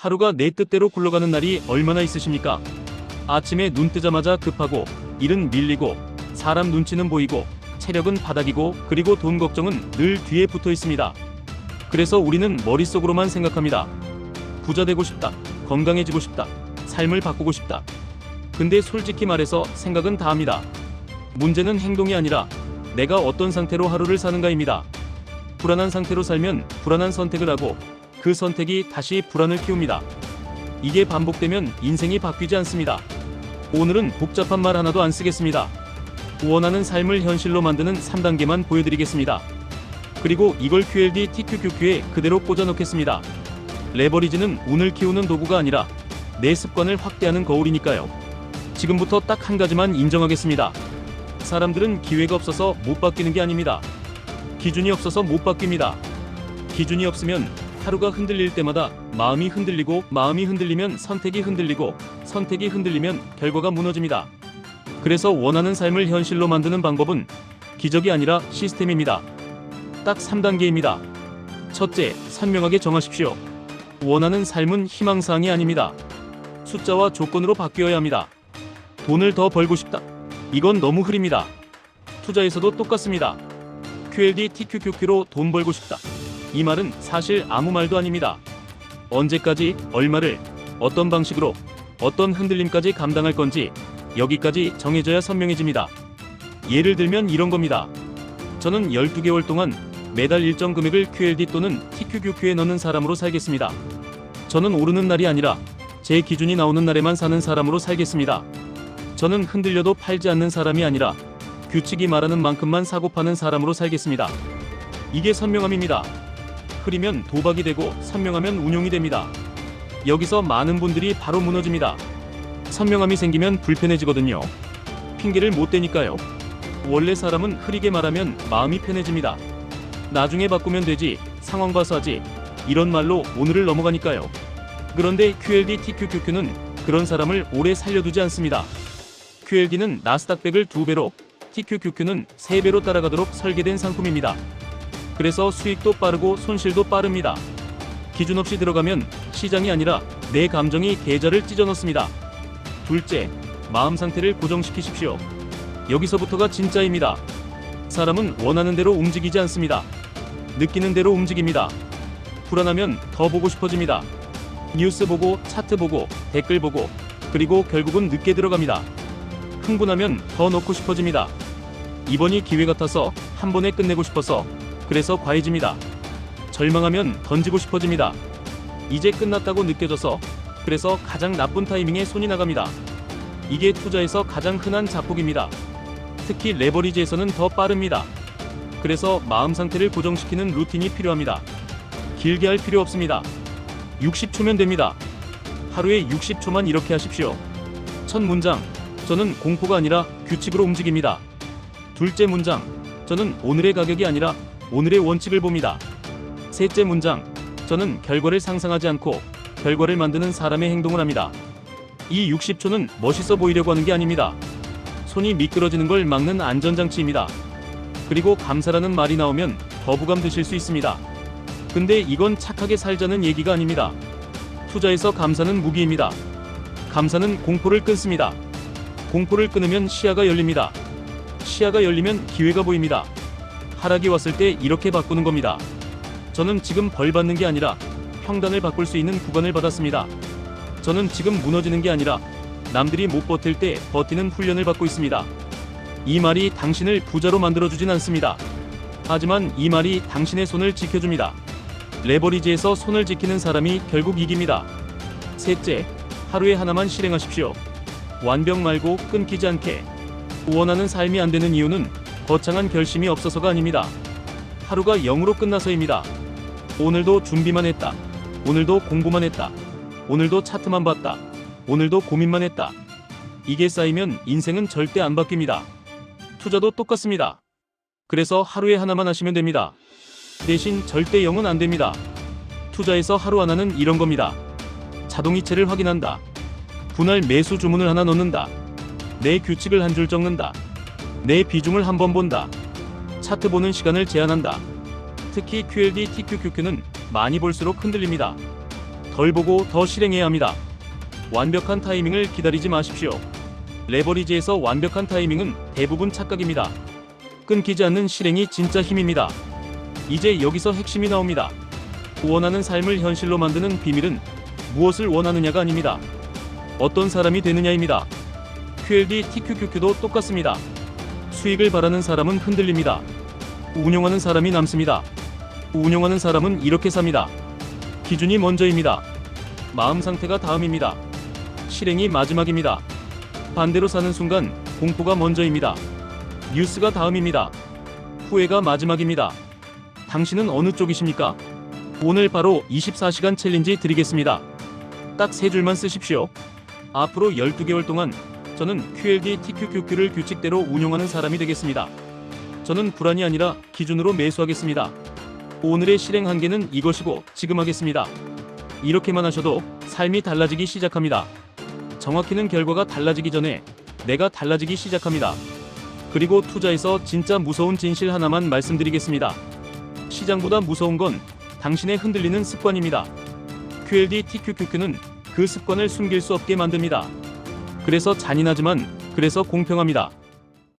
하루가 내 뜻대로 굴러가는 날이 얼마나 있으십니까? 아침에 눈 뜨자마자 급하고 일은 밀리고 사람 눈치는 보이고 체력은 바닥이고 그리고 돈 걱정은 늘 뒤에 붙어 있습니다. 그래서 우리는 머릿속으로만 생각합니다. 부자 되고 싶다. 건강해지고 싶다. 삶을 바꾸고 싶다. 근데 솔직히 말해서 생각은 다 합니다. 문제는 행동이 아니라 내가 어떤 상태로 하루를 사는가입니다. 불안한 상태로 살면 불안한 선택을 하고 그 선택이 다시 불안을 키웁니다. 이게 반복되면 인생이 바뀌지 않습니다. 오늘은 복잡한 말 하나도 안 쓰겠습니다. 원하는 삶을 현실로 만드는 3단계만 보여드리겠습니다. 그리고 이걸 QLD TQQQ에 그대로 꽂아 놓겠습니다. 레버리지는 운을 키우는 도구가 아니라 내 습관을 확대하는 거울이니까요. 지금부터 딱 한 가지만 인정하겠습니다. 사람들은 기회가 없어서 못 바뀌는 게 아닙니다. 기준이 없어서 못 바뀝니다. 기준이 없으면 하루가 흔들릴 때마다 마음이 흔들리고 마음이 흔들리면 선택이 흔들리고 선택이 흔들리면 결과가 무너집니다. 그래서 원하는 삶을 현실로 만드는 방법은 기적이 아니라 시스템입니다. 딱 3단계입니다. 첫째, 선명하게 정하십시오. 원하는 삶은 희망사항이 아닙니다. 숫자와 조건으로 바뀌어야 합니다. 돈을 더 벌고 싶다. 이건 너무 흐립니다. 투자에서도 똑같습니다. QLD TQQQ로 돈 벌고 싶다. 이 말은 사실 아무 말도 아닙니다. 언제까지, 얼마를, 어떤 방식으로, 어떤 흔들림까지 감당할 건지 여기까지 정해져야 선명해집니다. 예를 들면 이런 겁니다. 저는 12개월 동안 매달 일정 금액을 QLD 또는 TQQQ에 넣는 사람으로 살겠습니다. 저는 오르는 날이 아니라 제 기준이 나오는 날에만 사는 사람으로 살겠습니다. 저는 흔들려도 팔지 않는 사람이 아니라 규칙이 말하는 만큼만 사고 파는 사람으로 살겠습니다. 이게 선명함입니다. 흐리면 도박이 되고 선명하면 운용이 됩니다. 여기서 많은 분들이 바로 무너집니다. 선명함이 생기면 불편해지거든요. 핑계를 못 대니까요. 원래 사람은 흐리게 말하면 마음이 편해집니다. 나중에 바꾸면 되지, 상황 봐서 하지. 이런 말로 오늘을 넘어가니까요. 그런데 QLD TQQQ는 그런 사람을 오래 살려두지 않습니다. QLD는 나스닥 100을 2배로, TQQQ는 3배로 따라가도록 설계된 상품입니다. 그래서 수익도 빠르고 손실도 빠릅니다. 기준 없이 들어가면 시장이 아니라 내 감정이 계좌를 찢어 넣습니다. 둘째, 마음 상태를 고정시키십시오. 여기서부터가 진짜입니다. 사람은 원하는 대로 움직이지 않습니다. 느끼는 대로 움직입니다. 불안하면 더 보고 싶어집니다. 뉴스 보고, 차트 보고, 댓글 보고, 그리고 결국은 늦게 들어갑니다. 흥분하면 더 넣고 싶어집니다. 이번이 기회 같아서 한 번에 끝내고 싶어서 그래서 과해집니다. 절망하면 던지고 싶어집니다. 이제 끝났다고 느껴져서 그래서 가장 나쁜 타이밍에 손이 나갑니다. 이게 투자에서 가장 흔한 자폭입니다. 특히 레버리지에서는 더 빠릅니다. 그래서 마음 상태를 고정시키는 루틴이 필요합니다. 길게 할 필요 없습니다. 60초면 됩니다. 하루에 60초만 이렇게 하십시오. 첫 문장, 저는 공포가 아니라 규칙으로 움직입니다. 둘째 문장, 저는 오늘의 가격이 아니라 오늘의 원칙을 봅니다. 셋째 문장, 저는 결과를 상상하지 않고 결과를 만드는 사람의 행동을 합니다. 이 60초는 멋있어 보이려고 하는 게 아닙니다. 손이 미끄러지는 걸 막는 안전장치입니다. 그리고 감사라는 말이 나오면 거부감 드실 수 있습니다. 근데 이건 착하게 살자는 얘기가 아닙니다. 투자에서 감사는 무기입니다. 감사는 공포를 끊습니다. 공포를 끊으면 시야가 열립니다. 시야가 열리면 기회가 보입니다. 하락이 왔을 때 이렇게 바꾸는 겁니다. 저는 지금 벌 받는 게 아니라 평단을 바꿀 수 있는 구간을 받았습니다. 저는 지금 무너지는 게 아니라 남들이 못 버틸 때 버티는 훈련을 받고 있습니다. 이 말이 당신을 부자로 만들어주진 않습니다. 하지만 이 말이 당신의 손을 지켜줍니다. 레버리지에서 손을 지키는 사람이 결국 이깁니다. 셋째, 하루에 하나만 실행하십시오. 완벽 말고 끊기지 않게. 원하는 삶이 안 되는 이유는 거창한 결심이 없어서가 아닙니다. 하루가 0으로 끝나서입니다. 오늘도 준비만 했다. 오늘도 공부만 했다. 오늘도 차트만 봤다. 오늘도 고민만 했다. 이게 쌓이면 인생은 절대 안 바뀝니다. 투자도 똑같습니다. 그래서 하루에 하나만 하시면 됩니다. 대신 절대 0은 안 됩니다. 투자에서 하루 하나는 이런 겁니다. 자동이체를 확인한다. 분할 매수 주문을 하나 넣는다. 내 규칙을 한 줄 적는다. 내 비중을 한번 본다. 차트 보는 시간을 제한한다. 특히 QLD, TQQQ는 많이 볼수록 흔들립니다. 더덜 보고 더 실행해야 합니다. 완벽한 타이밍을 기다리지 마십시오. 레버리지에서 완벽한 타이밍은 대부분 착각입니다. 끊기지 않는 실행이 진짜 힘입니다. 이제 여기서 핵심이 나옵니다. 원하는 삶을 현실로 만드는 비밀은 무엇을 원하느냐가 아닙니다. 어떤 사람이 되느냐입니다. QLD, TQQQ도 똑같습니다. 수익을 바라는 사람은 흔들립니다. 운용하는 사람이 남습니다. 운용하는 사람은 이렇게 삽니다. 기준이 먼저입니다. 마음 상태가 다음입니다. 실행이 마지막입니다. 반대로 사는 순간 공포가 먼저입니다. 뉴스가 다음입니다. 후회가 마지막입니다. 당신은 어느 쪽이십니까? 오늘 바로 24시간 챌린지 드리겠습니다. 딱 세 줄만 쓰십시오. 앞으로 12개월 동안 저는 QLD TQQQ를 규칙대로 운용하는 사람이 되겠습니다. 저는 불안이 아니라 기준으로 매수하겠습니다. 오늘의 실행 한계는 이것이고 지금 하겠습니다. 이렇게만 하셔도 삶이 달라지기 시작합니다. 정확히는 결과가 달라지기 전에 내가 달라지기 시작합니다. 그리고 투자에서 진짜 무서운 진실 하나만 말씀드리겠습니다. 시장보다 무서운 건 당신의 흔들리는 습관입니다. QLD TQQQ는 그 습관을 숨길 수 없게 만듭니다. 그래서 잔인하지만 그래서 공평합니다.